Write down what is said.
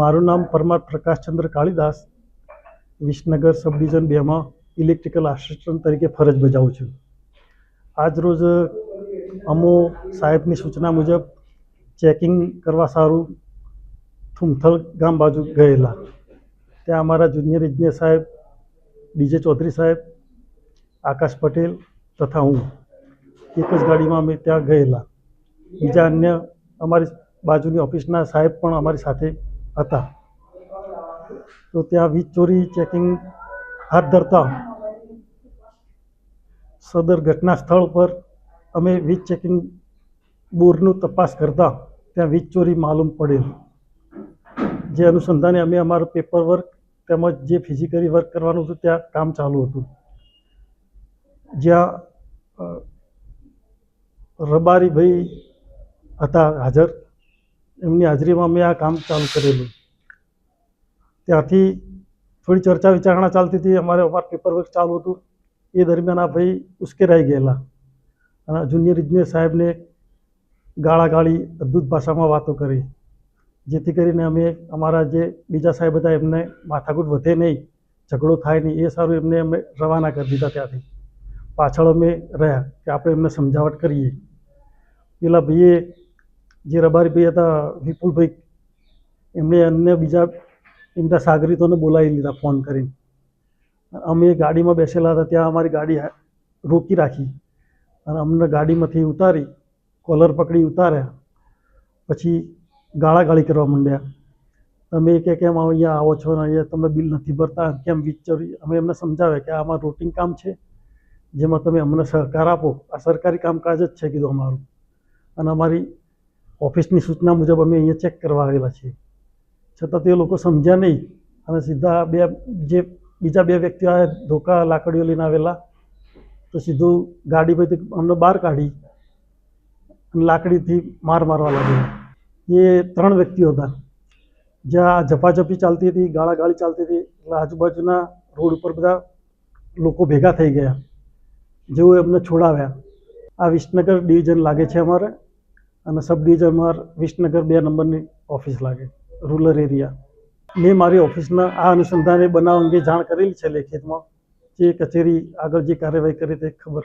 મારું નામ Parmar Prakashchandra Kalidas, Visnagar sub division બેમાં ઇલેક્ટ્રિકલ આસિસ્ટન્ટ તરીકે ફરજ બજાવું છું. આજ રોજ અમો સાહેબની સૂચના મુજબ ચેકિંગ કરવા સારું થુમથલ ગામ બાજુ ગયેલા. ત્યાં અમારા જુનિયર ઇજનેર સાહેબ, ડીજે ચૌધરી સાહેબ, આકાશ પટેલ તથા હું એક જ ગાડીમાં અમે ત્યાં ગયેલા. બીજા અન્ય અમારી બાજુની ઓફિસના સાહેબ પણ અમારી સાથે હતા. તો ત્યાં વીજ ચોરી, ચેકિંગ હાથ ધરતા સદર ઘટના સ્થળ પર અમે વીજ ચેકિંગ બોરનું તપાસ કરતા ત્યાં વીજ ચોરી માલુમ પડેલ. જે અનુસંધાને અમે અમારું પેપર વર્ક તેમજ જે ફિઝિકલી વર્ક કરવાનું હતું ત્યાં કામ ચાલુ હતું. જ્યાં રબારીભાઈ હતા હાજર. એમની હાજરીમાં મેં આ કામ ચાલુ કરેલું. ત્યાંથી થોડી ચર્ચા વિચારણા ચાલતી હતી. અમારે અમારું પેપર વર્ક ચાલુ હતું. એ દરમિયાન આ ભાઈ ઉશ્કેરાઈ ગયેલા. અને જુનિયર ઇજનેર સાહેબને ગાળાગાળી અદ્ભુત ભાષામાં વાતો કરી. જેથી કરીને અમે અમારા જે બીજા સાહેબ હતા, એમને માથાકૂટ વધે નહીં, ઝઘડો થાય નહીં, એ સારું એમને અમે રવાના કરી દીધા ત્યાંથી. પાછળ અમે રહ્યા કે આપણે એમને સમજાવટ કરીએ. પેલા ભાઈએ જે રબારી ભાઈ હતા, વિપુલભાઈ, એમણે અન્ય બીજા એમના સાગરીતોને બોલાવી લીધા ફોન કરીને. અમે ગાડીમાં બેસેલા હતા, ત્યાં અમારી ગાડી રોકી રાખી અને અમને ગાડીમાંથી ઉતારી, કોલર પકડી ઉતાર્યા. પછી ગાળાગાળી કરવા માંડ્યા. તમે કે કેમ અહીંયા આવો છો ને અહીંયા તમે બિલ નથી ભરતા, કેમ વીજ ચોરી અમે એમને સમજાવ્યા કે આ અમારું રૂટિન કામ છે, જેમાં તમે અમને સહકાર આપો. આ સરકારી કામકાજ જ છે કીધું અમારું. અને અમારી ઓફિસની સૂચના મુજબ અમે અહીંયા ચેક કરવા આવેલા છીએ. છતાં તે લોકો સમજ્યા નહીં અને સીધા બે, જે બીજા બે વ્યક્તિઓ આ ધોકા લાકડીઓ લઈને આવેલા, તો સીધું ગાડી પછી અમને બહાર કાઢી અને લાકડીથી માર મારવા લાગ્યા. એ ત્રણ વ્યક્તિઓ હતા. જ્યાં ઝપાઝપી ચાલતી હતી, ગાળાગાળી ચાલતી હતી, એટલે આજુબાજુના રોડ ઉપર બધા લોકો ભેગા થઈ ગયા, જેઓ એમને છોડાવ્યા. આ વિસનગર ડિવિઝન લાગે છે અમારે. અને સબ ડિવિઝનમાં વિસનગર બે નંબરની ઓફિસ લાગે રૂરલ એરિયા મેં મારી ઓફિસના આ અનુસંધાને બનાવ અંગે જાણ કરેલી છે લેખિતમાં. જે કચેરી આગળ જે કાર્યવાહી કરી તે ખબર